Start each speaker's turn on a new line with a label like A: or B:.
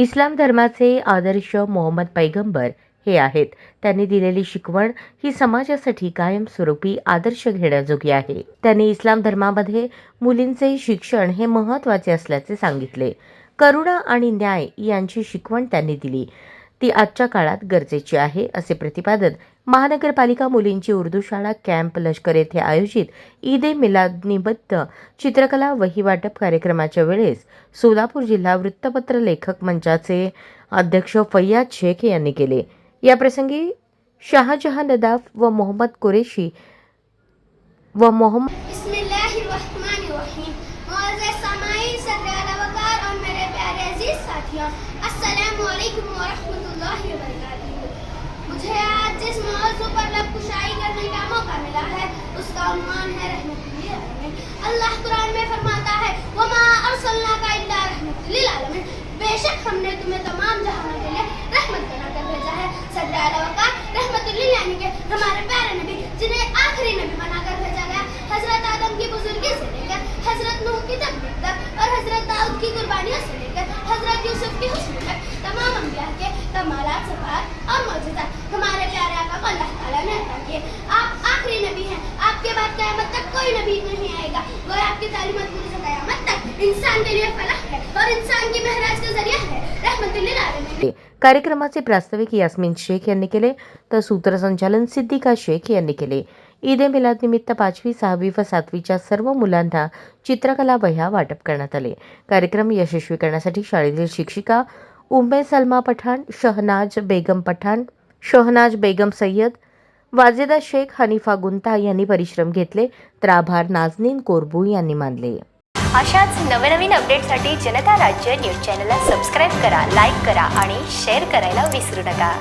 A: इस्लाम धर्माचे आदर्श मोहम्मद पैगंबर हे आहेत. त्यांनी दिलेली शिकवण ही समाजासाठी कायमस्वरूपी आदर्श घेण्याजोगी आहे. त्यांनी इस्लाम धर्मामध्ये मुलींचे शिक्षण हे महत्त्वाचे असल्याचे सांगितले. करुणा आणि न्याय यांची शिकवण त्यांनी दिली. ती आजच्या काळात गरजेची आहे असे प्रतिपादन महानगरपालिका मुलींची उर्दू शाळा कॅम्प लष्कर येथे आयोजित ईद ए मिलादनिबद्ध चित्रकला वहीवाटप कार्यक्रमाच्या वेळेस सोलापूर जिल्हा वृत्तपत्र लेखक मंचाचे अध्यक्ष फय्याद शेख यांनी केले. याप्रसंगी शहाजहां नदाफ व मोहम्मद कुरेशी व मोहम्मद
B: السلام علیکم ورحمۃ اللہ وبرکاتہ۔ مجھے آج جس موضوع پر لب کشائی کرنے کا موقع ملا ہے، اس کا عنوان ہے رحمت اللہ قرآن میں ताला ने अता किए आप आखिरी नबी हैं। आपके बाद क़यामत तक कोई नबी नहीं आएगा। वो आपकी तालीमत पूरी से क़यामत तक इंसान के लिए फलाह है और इंसान की महराज का जरिया है। रहमतुल लिल
A: कार्यक्रमाचे प्रास्ताविक यास्मिन शेख यांनी केले तर सूत्रसंचालन सिद्दिका शेख यांनी केले. ईद ए मिलादनिमित्त पाचवी सहावी व सातवीच्या सर्व मुलांना चित्रकला वह्या वाटप करण्यात आले. कार्यक्रम यशस्वी करण्यासाठी शाळेतील शिक्षिका उम्मे सलमा पठाण शहनाज बेगम पठाण शहनाज बेगम सय्यद वाजेदा शेख हनीफा गुंता यांनी परिश्रम घेतले तर आभार नाजनीन कोरबू यांनी मानले.
C: अशाच नवनवीन अपडेटसाठी जनता राज्य न्यूज चॅनलला सबस्क्राईब करा लाईक करा आणि शेअर करायला विसरू नका.